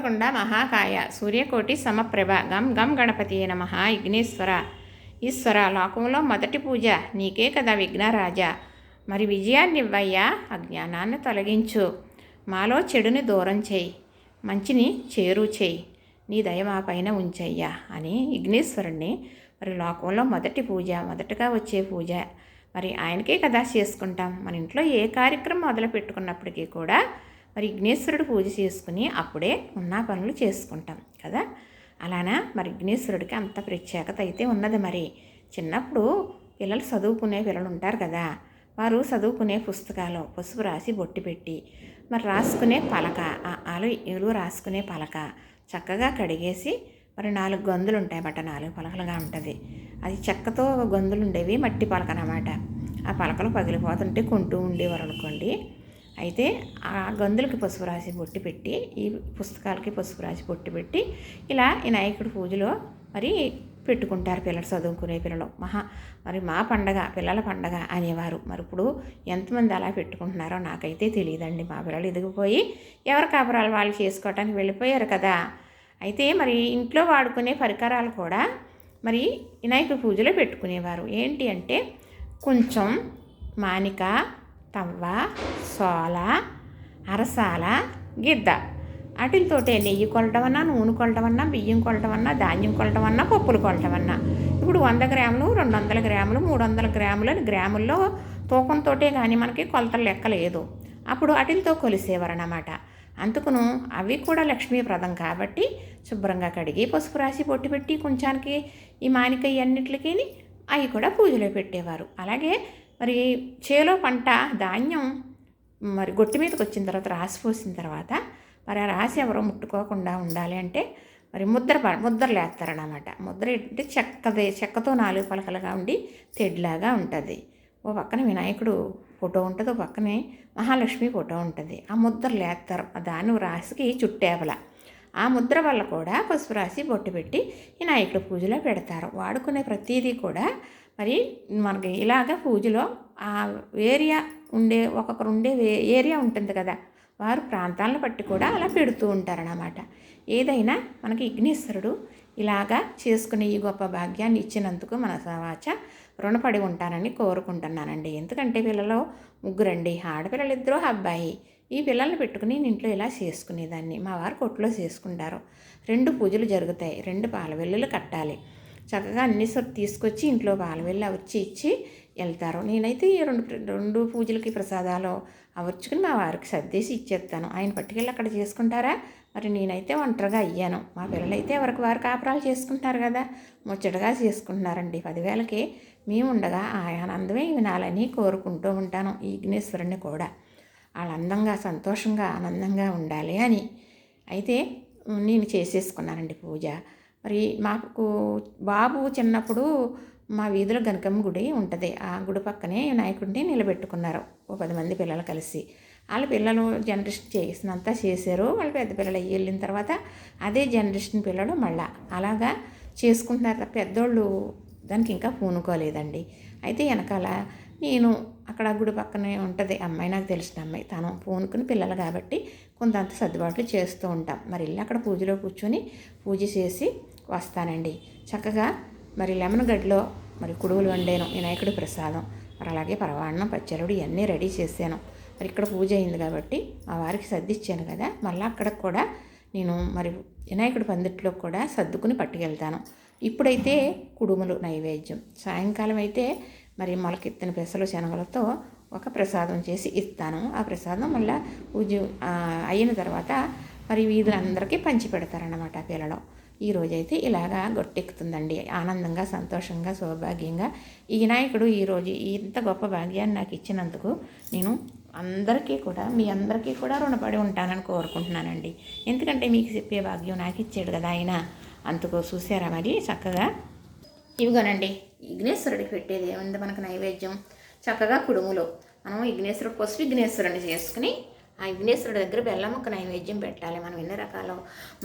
వక్రతుండ మహాకాయ సూర్యకోటి సమప్రభ గం గం గణపతి నమ విఘ్నేశ్వర ఈశ్వర లోకంలో మొదటి పూజ నీకే కదా విఘ్నరాజా. మరి విజయాన్ని ఇవ్వయ్యా అజ్ఞానాన్ని తొలగించు. మాలో చెడుని దూరం చేయి మంచిని చేరు చేయి నీ దయ మా పైన ఉంచయ్యా అని విఘ్నేశ్వరుణ్ణి మరి లోకంలో మొదటి పూజ మొదటగా వచ్చే పూజ. మరి ఆయనకే కదా చేసుకుంటాం. మన ఇంట్లో ఏ కార్యక్రమం మొదలు పెట్టుకున్నప్పటికీ కూడా మరి విఘ్నేశ్వరుడు పూజ చేసుకుని అప్పుడే ఉన్న పనులు చేసుకుంటాం కదా? అలానా? మరి విఘ్నేశ్వరుడికి అంత ప్రత్యేకత అయితే ఉన్నది మరి. చిన్నప్పుడు పిల్లలు చదువుకునే పిల్లలు ఉంటారు కదా. వారు చదువుకునే పుస్తకాలు పసుపు రాసి బొట్టి పెట్టి మరి రాసుకునే పలక ఆలు ఏలు రాసుకునే పలక చక్కగా కడిగేసి మరి నాలుగు గొంతులు ఉంటాయన్నమాట నాలుగు పలకలుగా ఉంటుంది. అది చెక్కతో గొంతులు ఉండేవి మట్టి పలక అన్నమాట. ఆ పలకలు పగిలిపోతుంటే కొంటూ ఉండేవారు అనుకోండి. అయితే ఆ గందులకి పసుపు రాసి బొట్టి పెట్టి ఈ పుస్తకాలకి పసుపు రాసి బొట్టి పెట్టి ఇలా వినాయకుడి పూజలో మరి పెట్టుకుంటారు పిల్లలు చదువుకునే పిల్లలు. మహా మరి మా పండగ పిల్లల పండగ అనేవారు. మరి ఇప్పుడు ఎంతమంది అలా పెట్టుకుంటున్నారో నాకైతే తెలియదండి. మా పిల్లలు ఎదిగిపోయి ఎవరి కాపురాలు వాళ్ళు చేసుకోవటానికి వెళ్ళిపోయారు కదా. అయితే మరి ఇంట్లో వాడుకునే పరికరాలు కూడా మరి వినాయకుడి పూజలో పెట్టుకునేవారు. ఏంటి అంటే కొంచెం మానిక తవ్వ సోల అరసాల గిద్ద. వాటితోటే నెయ్యి కొలటం అన్నా నూనె కొలటం అన్నా బియ్యం కొలటం అన్నా ధాన్యం కొలటం అన్నా పప్పులు కొలటం అన్నా ఇప్పుడు వంద గ్రాములు రెండు వందల గ్రాములు మూడు వందల గ్రాములు అని గ్రాముల్లో తూకంతోటే కానీ మనకి కొలతలు లెక్క లేదు. అప్పుడు వాటితో కొలిసేవారు అన్నమాట అందుకును అవి కూడా లక్ష్మీప్రదం కాబట్టి శుభ్రంగా కడిగి పసుపు రాసి పొట్టి పెట్టి కొంచానికి ఈ మానిక అన్నిటికి అవి కూడా పూజలో పెట్టేవారు. అలాగే మరి చేలో పంట ధాన్యం మరి గొట్టి మీదకి వచ్చిన తర్వాత రాసి పోసిన తర్వాత మరి ఆ రాసి ఎవరో ముట్టుకోకుండా ఉండాలి అంటే మరి ముద్ర ముద్రలు వేస్తారనమాట ముద్ర ఏంటంటే చెక్కదే చెక్కతో నాలుగు పలకలుగా ఉండి తెడ్లాగా ఉంటుంది. ఓ పక్కన వినాయకుడు ఫోటో ఉంటుంది ఓ పక్కనే మహాలక్ష్మి ఫోటో ఉంటుంది. ఆ ముద్రలు వేస్తారు. దాన్ని రాసికి చుట్టేవల ఆ ముద్ర వల్ల కూడా పసుపు రాసి బొట్టు పెట్టి వినాయకుడు పూజలో పెడతారు. వాడుకునే ప్రతిదీ కూడా మరి మనకి ఇలాగ పూజలో ఆ ఏరియా ఉండే ఒక్కొక్కరు ఉండే ఏరియా ఉంటుంది కదా వారు ప్రాంతాలను బట్టి కూడా అలా పెడుతూ ఉంటారన్నమాట. ఏదైనా మనకి విఘ్నేశ్వరుడు ఇలాగా చేసుకునే ఈ గొప్ప భాగ్యాన్ని ఇచ్చినందుకు మన సమాచ రుణపడి ఉంటానని కోరుకుంటున్నానండి. ఎందుకంటే పిల్లలు ముగ్గురండి ఆడపిల్లలు ఇద్దరు అబ్బాయి. ఈ పిల్లల్ని పెట్టుకుని ఇంట్లో ఇలా చేసుకునేదాన్ని. మా వారు కొట్టులో చేసుకుంటారు. రెండు పూజలు జరుగుతాయి. రెండు పాల వెల్లులు కట్టాలి. చక్కగా అన్ని తీసుకొచ్చి ఇంట్లో పాల వెళ్ళి ఇచ్చి వెళ్తారు. నేనైతే ఈ రెండు రెండు పూజలకి ప్రసాదాలు అవర్చుకుని మా వారికి సర్దేసి ఇచ్చేస్తాను. ఆయన పట్టుకెళ్ళి అక్కడ చేసుకుంటారా? మరి నేనైతే ఒంటరిగా అయ్యాను. మా పిల్లలైతే ఎవరికి వారు కాపురాలు చేసుకుంటారు కదా? ముచ్చటగా చేసుకుంటున్నారండి. పదివేలకి మేము ఉండగా ఆ ఆనందమే వినాలని కోరుకుంటూ ఉంటాను ఈ కూడా. వాళ్ళ అందంగా సంతోషంగా ఆనందంగా ఉండాలి అని. అయితే నేను చేసేసుకున్నానండి పూజ. మరి మాకు బాబు చిన్నప్పుడు మా వీధిలో గనకమ్మ గుడి ఉంటుంది. ఆ గుడి పక్కనే నాయకుడిని నిలబెట్టుకున్నారు. ఓ పది మంది పిల్లలు కలిసి. వాళ్ళ పిల్లలు జనరేషన్ చేసినంత చేశారు. వాళ్ళ పెద్ద పిల్లలు వెళ్ళిన తర్వాత అదే జనరేషన్ పిల్లలు మళ్ళా. అలాగా చేసుకుంటున్నారు పెద్దోళ్ళు దానికి ఇంకా పూనుకోలేదండి. అయితే వెనకాల నేను అక్కడ గుడి పక్కనే ఉంటుంది. అమ్మాయి నాకు తెలిసిన అమ్మాయి. తను పూనుకుని పిల్లలు కాబట్టి కొంతంత సర్దుబాట్లు చేస్తూ ఉంటాం. మరి ఇల్లు అక్కడ పూజలో కూర్చొని పూజ చేసి వస్తానండి. చక్కగా మరి లెమన్ గడ్డలో మరి కుడువులు వండాను వినాయకుడి ప్రసాదం మరి అలాగే పరవాన్నం పచ్చరుడు ఇవన్నీ రెడీ చేశాను. మరి ఇక్కడ పూజ అయింది కాబట్టి మా వారికి సర్దిచ్చాను కదా మళ్ళీ అక్కడ కూడా నేను మరి వినాయకుడి పందిట్లో కూడా సర్దుకుని పట్టుకెళ్తాను. ఇప్పుడైతే కుడుములు నైవేద్యం. సాయంకాలం అయితే మరి మొలకెత్తిన పెసలు శనగలతో ఒక ప్రసాదం చేసి ఇస్తాను. ఆ ప్రసాదం మళ్ళీ పూజ అయిన తర్వాత మరి వీధులందరికీ పంచి పెడతారన్నమాట పిల్లలు. ఈ రోజైతే ఇలాగా గొట్టెక్కుతుందండి. ఆనందంగా సంతోషంగా సౌభాగ్యంగా ఈ వినాయకుడు ఈరోజు ఇంత గొప్ప భాగ్యాన్ని నాకు ఇచ్చినందుకు నేను అందరికీ కూడా మీ అందరికీ కూడా రుణపడి ఉంటానని కోరుకుంటున్నానండి. ఎందుకంటే మీకు చెప్పే భాగ్యం నాకు ఇచ్చాడు కదా ఆయన. అందుకో చూసారా మరి చక్కగా? ఇవిగోనండి విఘ్నేశ్వరుడికి పెట్టేది ఏముంది మనకు నైవేద్యం? చక్కగా కుడుములు. మనం విఘ్నేశ్వరుడు పసుపు విఘ్నేశ్వరుని చేసుకుని ఆ విఘ్నేశ్వరుడి దగ్గర బెల్లం ముక్క నైవేద్యం పెట్టాలి. మనం ఎన్ని రకాలు?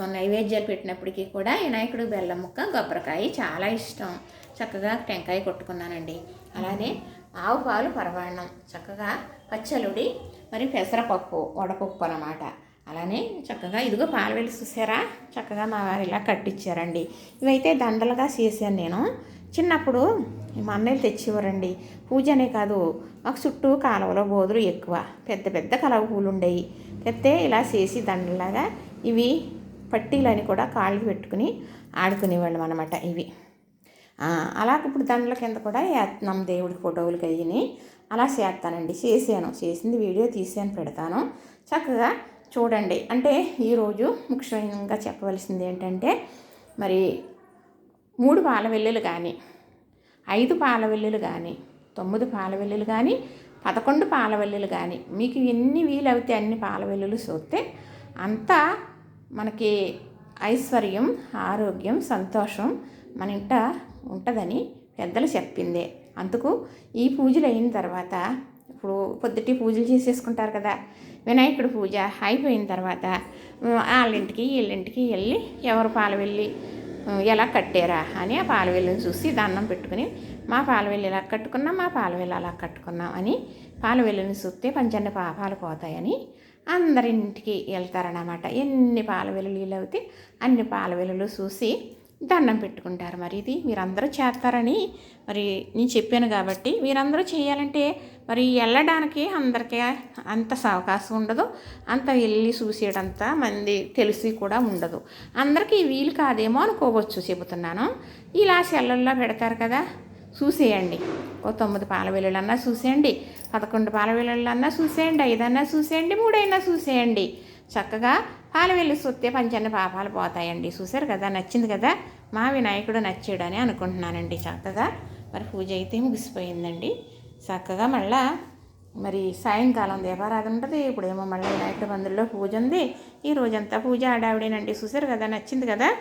మన నైవేద్యాలు పెట్టినప్పటికీ కూడా వినాయకుడు బెల్లం ముక్క కొబ్బరికాయ చాలా ఇష్టం. చక్కగా టెంకాయ కొట్టుకున్నానండి. అలానే ఆవు పాలు పరవాణం చక్కగా పచ్చలుడి మరి పెసరపప్పు వడపప్పు అనమాట అలానే చక్కగా ఇదిగో పాలవేలు చూసారా? చక్కగా మా వారు ఇలా కట్టించారండి ఇవైతే దండలుగా చేశాను నేను. చిన్నప్పుడు మా అన్నయ్యలు తెచ్చేవారండి. పూజ అనే కాదు మాకు చుట్టూ కాలువలో బోధులు ఎక్కువ. పెద్ద పెద్ద కలవ పూలు ఉండేవి పెడితే ఇలా చేసి దండలాగా ఇవి పట్టీలని కూడా కాళ్ళు పెట్టుకుని ఆడుకునేవాళ్ళం అనమాట ఇవి. ఆ, ఇప్పుడు దండల కింద కూడా వేస్తున్నాం దేవుడి ఫోటోలు అయ్యి అలా చేస్తానండి చేశాను. చేసింది వీడియో తీసాను పెడతాను. చక్కగా చూడండి. అంటే ఈరోజు ముఖ్యంగా చెప్పవలసింది ఏంటంటే మరి మూడు పాల వెల్లులు కానీ ఐదు పాల వెల్లులు కానీ తొమ్మిది పాల వెల్లులు కానీ పదకొండు పాల వెల్లులు కానీ మీకు ఎన్ని వీలవుతే అన్ని పాల వెల్లులు చూస్తే అంతా మనకి ఐశ్వర్యం ఆరోగ్యం సంతోషం మన ఇంట ఉంటుందని పెద్దలు చెప్పిందే. అందుకు ఈ పూజలు అయిన తర్వాత ఇప్పుడు పొద్దుటి పూజలు చేసేసుకుంటారు కదా వినాయకుడి పూజ అయిపోయిన తర్వాత వాళ్ళింటికి వీళ్ళింటికి వెళ్ళి ఎవరు పాలు వెళ్ళి ఎలా కట్టారా అని ఆ పాలవెల్లిని చూసి దండం పెట్టుకుని మా పాలవెల్లి ఇలా కట్టుకున్నాం మా పాలవెల్లి అలా కట్టుకున్నాం అని పాలవెల్లిని చూస్తే పంచన్న పాపాలు పోతాయని అందరింటికి వెళ్తారన్నమాట. ఎన్ని పాలవెల్లులు వీలు అవుతే అన్ని పాలవెల్లులు చూసి దండం పెట్టుకుంటారు మరి. ఇది మీరందరూ చేస్తారని మరి నేను చెప్పాను కాబట్టి మీరందరూ చేయాలంటే మరి వెళ్ళడానికి అందరికీ అంత అవకాశం ఉండదు. అంత వెళ్ళి చూసేటంత మంది తెలిసి కూడా ఉండదు. అందరికీ వీలు కాదేమో అనుకోవచ్చు చెబుతున్నాను. ఇలా సెల్లల్లో పెడతారు కదా చూసేయండి. ఓ తొమ్మిది పాల వెల్లులన్నా చూసేయండి. పదకొండు పాల వెల్లులన్నా చూసేయండి. ఐదన్నా చూసేయండి. మూడైనా చూసేయండి. చక్కగా పాలు వెళ్ళి చూస్తే పంచన్న పాపాలు పోతాయండి. చూశారు కదా? నచ్చింది కదా? మా వినాయకుడు నచ్చాడని అనుకుంటున్నానండి. చక్కగా మరి పూజ అయితే ముగిసిపోయిందండి. చక్కగా మళ్ళా మరి సాయంకాలం దీపారాధన ఉంటుంది. ఇప్పుడేమో మళ్ళీ వినాయకుడి మందుల్లో పూజ ఉంది. ఈ రోజంతా పూజ ఆడావిడేనండి చూసారు కదా? నచ్చింది కదా?